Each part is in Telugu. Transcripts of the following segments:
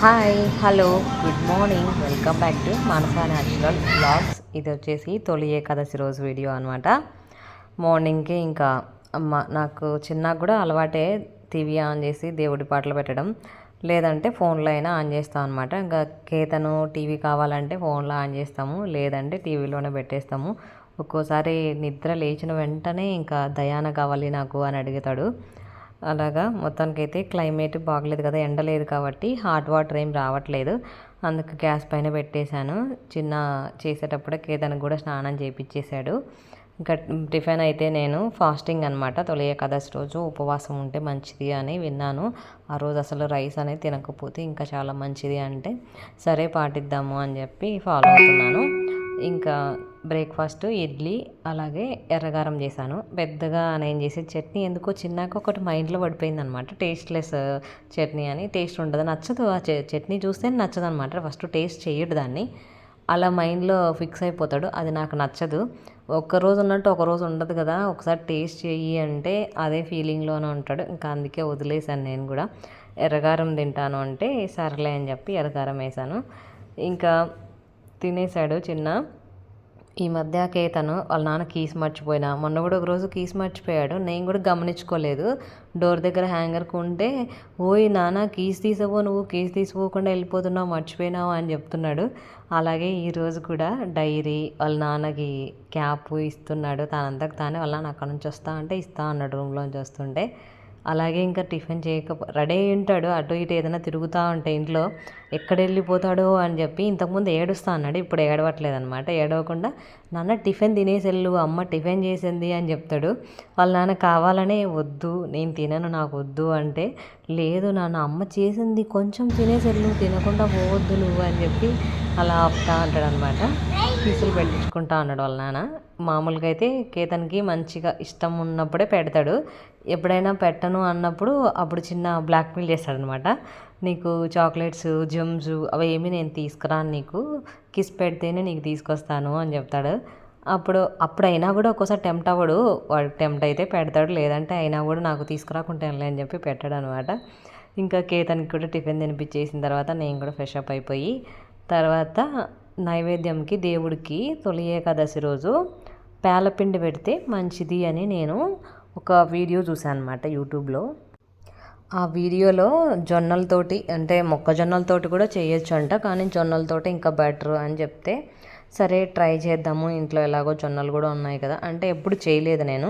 Hi hello good morning. Welcome back to Manasa natural blogs. ఇది వచ్చేసి తొలి ఏకాదశి రోజు వీడియో అనమాట మార్నింగ్కి ఇంకా అమ్మ నాకు చిన్న కూడా అలవాటే టీవీ ఆన్ చేసి దేవుడి పాటలు పెట్టడం. లేదంటే ఫోన్లో అయినా ఆన్ చేస్తాం అనమాట ఇంకా కేతను టీవీ కావాలంటే ఫోన్లో ఆన్ చేస్తాము. లేదంటే టీవీలోనే పెట్టేస్తాము. ఒక్కోసారి నిద్ర లేచిన వెంటనే ఇంకా దయాన కావాలి నాకు అని అడుగుతాడు. అలాగా మొత్తానికైతే క్లైమేట్ బాగలేదు కదా ఎండ లేదు కాబట్టి హాట్ వాటర్ ఏం రావట్లేదు. అందుకు గ్యాస్ పైన పెట్టేశాను. చిన్న చేసేటప్పుడే కేతనికి కూడా స్నానం చేయించేశాడు ఇంకా టిఫిన్ అయితే నేను ఫాస్టింగ్ అనమాట తొలి ఏకాదశి రోజు ఉపవాసం ఉంటే మంచిది అని విన్నాను. ఆ రోజు అసలు రైస్ అనేది తినకపోతే ఇంకా చాలా మంచిది అంటే సరే పాటిద్దాము అని చెప్పి ఫాలో అవుతున్నాను. ఇంకా బ్రేక్ఫాస్ట్ ఇడ్లీ అలాగే ఎర్రగారం చేశాను. పెద్దగా నేను చేసే చట్నీ ఎందుకో చిన్నాక ఒకటి మైండ్లో పడిపోయింది అనమాట టేస్ట్లెస్ చట్నీ అని. టేస్ట్ ఉండదు. నచ్చదు ఆ చ- చట్నీ చూస్తే నచ్చదు అనమాట ఫస్ట్ టేస్ట్ చేయడు దాన్ని. అలా మైండ్లో ఫిక్స్ అయిపోతాడు. అది నాకు నచ్చదు. ఒక్క రోజు ఉన్నట్టు ఒక రోజు ఉండదు కదా. ఒకసారి టేస్ట్ చెయ్యి అంటే అదే ఫీలింగ్లోనే ఉంటాడు. ఇంకా అందుకే వదిలేశాను నేను కూడా. ఎర్రగారం తింటాను అంటే సర్లే అని చెప్పి ఎర్రగారం వేసాను ఇంకా తినేశాడు చిన్న. ఈ మధ్య కేతను వాళ్ళ నాన్న కీస్ మర్చిపోయినా. మొన్న కూడా ఒక రోజు కీస్ మర్చిపోయాడు. నేను కూడా గమనించుకోలేదు. డోర్ దగ్గర హ్యాంగర్కి ఉంటే ఓయ్ నాన్న కీస్ తీసవో నువ్వు కీస్ తీసుకోకుండా వెళ్ళిపోతున్నావు మర్చిపోయినావు అని చెప్తున్నాడు. అలాగే ఈరోజు కూడా డైరీ వాళ్ళ నాన్నకి క్యాప్ ఇస్తున్నాడు. తనంతకు తానే వాళ్ళ నాన్న అక్కడ నుంచి వస్తా అంటే ఇస్తా అన్నాడు రూమ్లోంచి వస్తుంటే. అలాగే ఇంకా టిఫిన్ చేయక రెడీ అయి ఉంటాడు. అటు ఇటు ఏదైనా తిరుగుతూ ఉంటే ఇంట్లో ఎక్కడ వెళ్ళిపోతాడో అని చెప్పి ఇంతకుముందు ఏడుస్తా అన్నాడు. ఇప్పుడు ఏడవట్లేదు అనమాట ఏడవకుండా నాన్న టిఫిన్ తినేసి వెళ్ళు అమ్మ టిఫిన్ చేసింది అని చెప్తాడు. వాళ్ళ నాన్న కావాలనే వద్దు నేను తినను నాకు వద్దు అంటే లేదు నాన్న అమ్మ చేసింది కొంచెం తినేసి వెళ్ళు తినకుండా పోవద్దు నువ్వు అని చెప్పి అలా ఆపుతా అంటాడు అనమాట పీసులు పెట్టించుకుంటా అన్నాడు వాళ్ళ నాన్న. మామూలుగా అయితే కేతన్కి మంచిగా ఇష్టం ఉన్నప్పుడే పెడతాడు. ఎప్పుడైనా పెట్టను అన్నప్పుడు అప్పుడు చిన్న బ్లాక్మెయిల్ చేస్తాడనమాట. నీకు చాక్లెట్స్ జమ్స్ అవి ఏమీ నేను తీసుకురాను నీకు. కిస్ పెడితేనే నీకు తీసుకొస్తాను అని చెప్తాడు. అప్పుడు అప్పుడైనా కూడా ఒక్కోసారి టెంప్ట్ అవ్వడు. వాడు టెంప్ట్ అయితే పెడతాడు. లేదంటే అయినా కూడా నాకు తీసుకురాకుంటానులే అని చెప్పి పెట్టాడు అనమాట ఇంకా కేతన్కి కూడా టిఫిన్ తినిపించేసిన తర్వాత నేను కూడా ఫ్రెష్ అప్ అయిపోయి తర్వాత నైవేద్యంకి దేవుడికి తొలి ఏకాదశి రోజు పేలపిండి పెడితే మంచిది అని నేను ఒక వీడియో చూశాను అనమాట యూట్యూబ్లో. ఆ వీడియోలో జొన్నలతోటి అంటే మొక్కజొన్నలతోటి కూడా చేయొచ్చు అంట కానీ జొన్నలతోటి ఇంకా బెటర్ అని చెప్తే సరే ట్రై చేద్దాము ఇంట్లో ఎలాగో జొన్నలు కూడా ఉన్నాయి కదా అంటే ఎప్పుడు చేయలేదు నేను.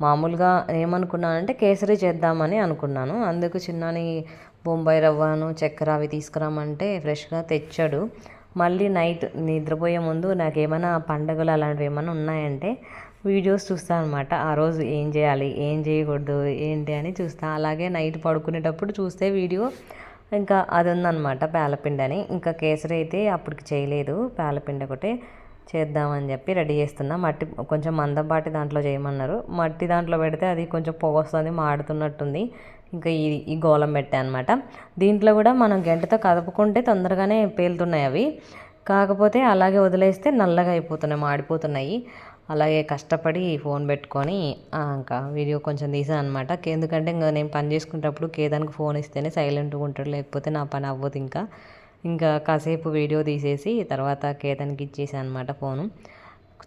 మామూలుగా ఏమనుకున్నానంటే కేసరి చేద్దామని అనుకున్నాను. అందుకు చిన్నని బొంబాయి రవ్వను చక్కెర అవి తీసుకురామంటే ఫ్రెష్గా తెచ్చాడు. మళ్ళీ నైట్ నిద్రపోయే ముందు నాకు ఏమైనా పండగలు అలాంటివి ఏమైనా ఉన్నాయంటే వీడియోస్ చూస్తాను అనమాట ఆ రోజు ఏం చేయాలి ఏం చేయకూడదు ఏంటి అని చూస్తాను అలాగే నైట్ పడుకునేటప్పుడు చూస్తే వీడియో ఇంకా అది ఉందన్నమాట పేలపిండి అని ఇంకా కేసరి అయితే అప్పటికి చేయలేదు పేలపిండి ఒకటే చేద్దామని చెప్పి రెడీ చేస్తున్నా. మట్టి కొంచెం మందపాటి దాంట్లో చేయమన్నారు. మట్టి దాంట్లో పెడితే అది కొంచెం పొగ వస్తుంది మాడుతున్నట్టుంది. ఇంకా ఈ ఈ గోళం పెట్టా అనమాట దీంట్లో కూడా మనం గంటతో కదుపుకుంటే తొందరగానే పేలుతున్నాయి అవి. కాకపోతే అలాగే వదిలేస్తే నల్లగా అయిపోతున్నాయి మాడిపోతున్నాయి. అలాగే కష్టపడి ఫోన్ పెట్టుకొని ఇంకా వీడియో కొంచెం తీసాను అనమాట ఎందుకంటే ఇంకా నేను పని చేసుకునేటప్పుడు కేదానికి ఫోన్ ఇస్తేనే సైలెంట్గా ఉంటాడు లేకపోతే నా పని అవ్వదు ఇంకా. ఇంకా కాసేపు వీడియో తీసేసి తర్వాత కేదానికి ఇచ్చేసాను అనమాట ఫోను.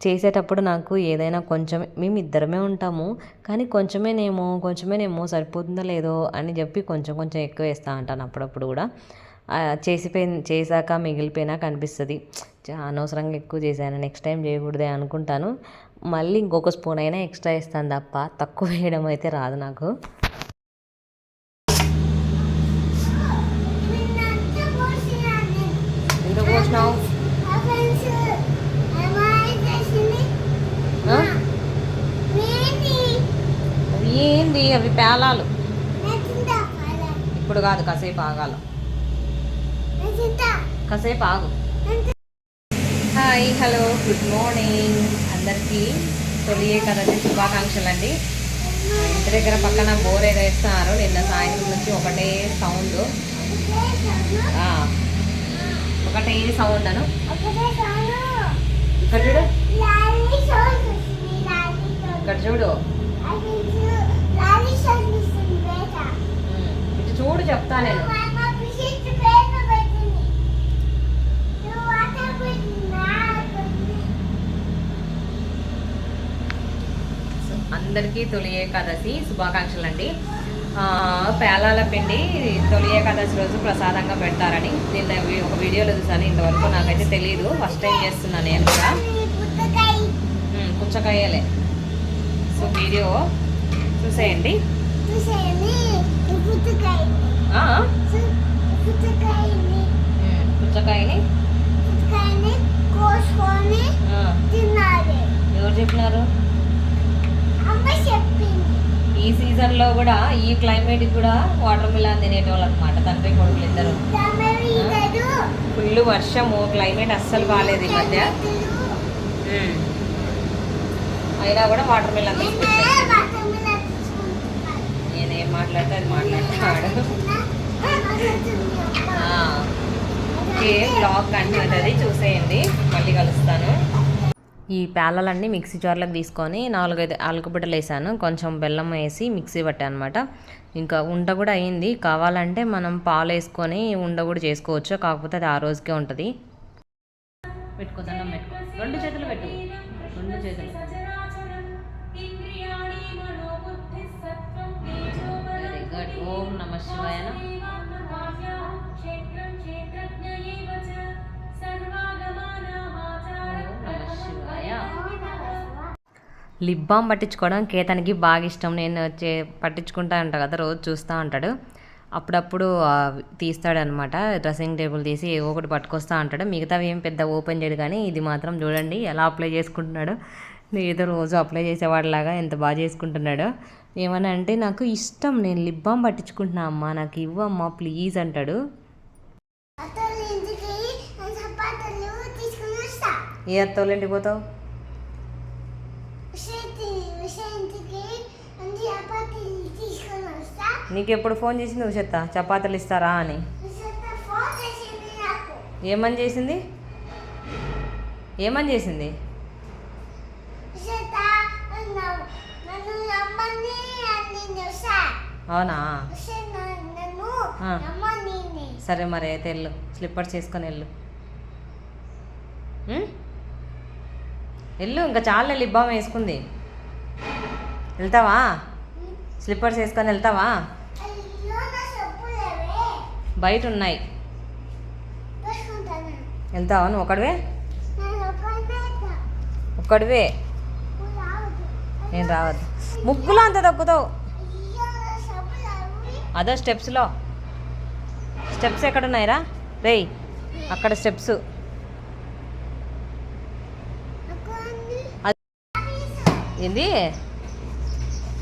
చేసేటప్పుడు నాకు ఏదైనా కొంచెం మేము ఇద్దరమే ఉంటాము కానీ కొంచెమేనేమో కొంచెమేనేమో సరిపోతుందో లేదో అని చెప్పి కొంచెం కొంచెం ఎక్కువ వేస్తూ ఉంటాను అప్పుడప్పుడు కూడా. ఆ, చేసిపోయి చేశాక మిగిలిపోయినా కనిపిస్తుంది. చా, అనవసరంగా ఎక్కువ చేశాను నెక్స్ట్ టైం చేయకూడదే అనుకుంటాను. మళ్ళీ ఇంకొక స్పూన్ అయినా ఎక్స్ట్రా వేస్తాను తప్ప తక్కువ వేయడం అయితే రాదు నాకు ఎందుకు పోసినావు ఆ? అవి ఏంది పేలాలు ఇప్పుడు కాదు కాసేపు ఆగాల. కాసేపు ఆగు. Hi hello good morning. అందరికీ తొలి ఏకాదశి శుభాకాంక్షలు అండి. ఇంటి దగ్గర పక్కన బోర్ ఏదో వేస్తున్నారు. నిన్న సాయంత్రం నుంచి ఒకటే సౌండ్. ఒకటే సౌండ్ అను. ఇక్కడ చూడు. ఇక్కడ చూడు. చెప్తా నేను. అందరికీ తొలి ఏకాదశి శుభాకాంక్షలు అండి పేలాల పిండి తొలి ఏకాదశి రోజు ప్రసాదంగా పెడతారని నిన్న ఒక వీడియోలో చూసాను ఇంతవరకు నాకైతే తెలియదు ఫస్ట్ టైం చేస్తున్నాను నేను కూడా. పుచ్చకాయలే. సో వీడియో చూసేయండి. చూసేయండి. పుచ్చకాయని. కోసుకొని తినాలి. ఎవరు చెప్పినారు? ఈ సీజన్లో కూడా ఈ క్లైమేట్కి కూడా వాటర్ మిలాన్ తినేటోళ్ళు అనమాట తండ్రి కొడుకులు ఇద్దరు. ఫుల్ వర్షము క్లైమేట్ అస్సలు బాగాలేదు ఈ మధ్య. అయినా కూడా వాటర్ మిలన్ తీసుకొచ్చాను నేనేం మాట్లాడితే అది మాట్లాడతాడు ఆ, ఓకే బ్లాగ్ కంటిన్యూ అవుతుంది చూసేయండి. మళ్ళీ కలుస్తాను. ఈ పేలలన్నీ మిక్సీ జార్లోకి తీసుకొని నాలుగైదు ఆలుకబిడ్డలు వేసాను. కొంచెం బెల్లం వేసి మిక్సీ పట్టాను అనమాట ఇంకా ఉండ కూడా అయింది. కావాలంటే మనం పాలు వేసుకొని ఉండ కూడా చేసుకోవచ్చు. కాకపోతే అది ఆ రోజుకే ఉంటుంది. పెట్టుకో దండం పెట్టుకో. రెండు చేతులు పెట్టు. రెండు చేతులు. ఓం నమ శివాయ లిప్ బామ్ పట్టించుకోవడం కేతనికి బాగా ఇష్టం. నేను చే పట్టించుకుంటా అంట కదా రోజు చూస్తూ ఉంటాడు. అప్పుడప్పుడు తీస్తాడనమాట. డ్రెస్సింగ్ టేబుల్ తీసి ఏవో ఒకటి పట్టుకొస్తా అంటాడు మిగతావి ఏం పెద్ద ఓపెన్ చేయడు కానీ ఇది మాత్రం చూడండి ఎలా అప్లై చేసుకుంటున్నాడు. ఏదో రోజు అప్లై చేసేవాడిలాగా ఎంత బాగా చేసుకుంటున్నాడో. ఏమని అంటే నాకు ఇష్టం నేను లిప్ బామ్ పట్టించుకుంటున్నా అమ్మా నాకు ఇవ్వమ్మా ప్లీజ్ అంటాడు. ఇంటికి ఏ అత్తోళ్ళంటికి పోతావు ఉషేతి ఉషేంటికి అన్ని చపాతీలు తీసుకుని వస్తా నీకు ఎప్పుడు ఫోన్ చేసింది ఉషత్త చపాతీలు ఇస్తారా అని. ఏమని చేసింది? ఏమని చేసింది? అవునా? సరే మరి అయితే వెళ్ళు. స్లిప్పర్స్ వేసుకొని వెళ్ళు? వెళ్ళు ఇంకా చాలా లిబ్బాం వేసుకుంది. వెళ్తావా? స్లిప్పర్స్ వేసుకొని వెళ్తావా? బయట ఉన్నాయి వెళ్తావా నువ్వు ఒకడివే ఒక్కడివే? నేను రావద్దు. ముగ్గులో అంత తగ్గుతావు? అదో స్టెప్స్లో. స్టెప్స్ ఎక్కడున్నాయిరా? రేయ్ అక్కడ స్టెప్స్. ఏంది?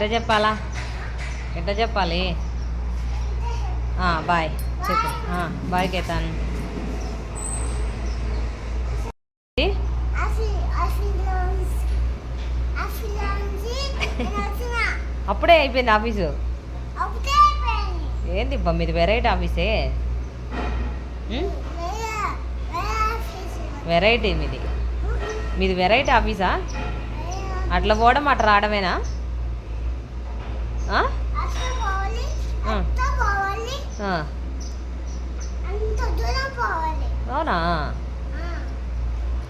ఎట్ట చెప్పాలా? ఎట్ట చెప్పాలి? బాయ్. చెప్పు. బాయ్ కేతాన్. అప్పుడే అయిపోయింది ఆఫీసు. ఏంది మీది వెరైటీ ఆఫీసే? వెరైటీ మీది. మీది వెరైటీ ఆఫీసా? అట్లా పోవడం అట్లా రావడమేనా ఆ? అట్లా పోవాలి ఆ. అట్లా పోవాలి ఆ, అంత దూరం పోవాలి అవునా?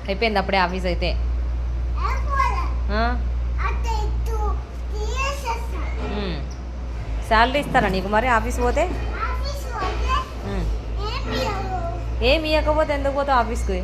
అయిపోయింది అప్పుడే ఆఫీస్ అయితే. శాలరీ ఇస్తారా నీకు మరి ఆఫీస్ పోతే? ఏం ఏమి ఇవ్వకపోతే ఎందుకు పోతావు ఆఫీస్కి?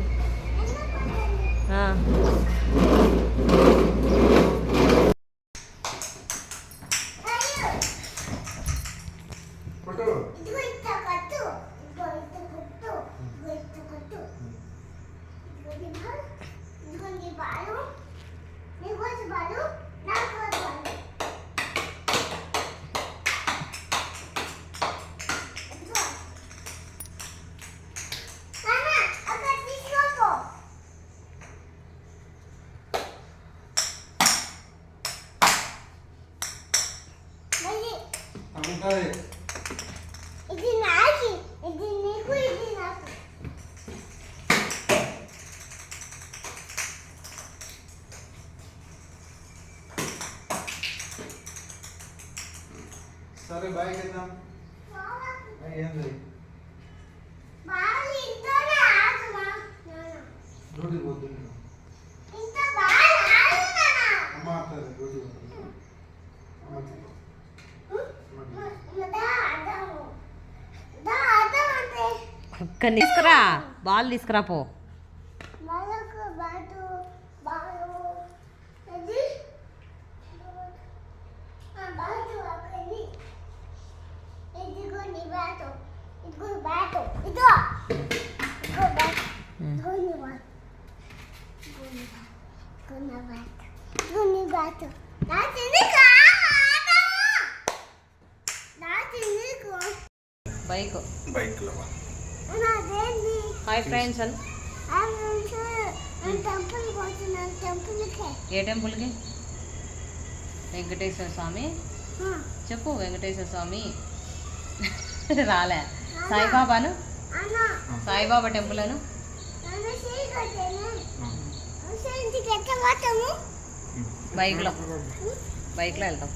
సరే బాయ్ చేద్దాం. ఏంది డ్యూటీ తీసుకురా బాల్ తీసుకురా పో. ఏ టెంపుల్కి వెంకటేశ్వర స్వామి. చెప్పు వెంకటేశ్వర స్వామి. రాలే. సాయిబాబాను? సాయిబాబా టెంపుల్ అను బైక్లో. బైక్లో వెళ్తాం.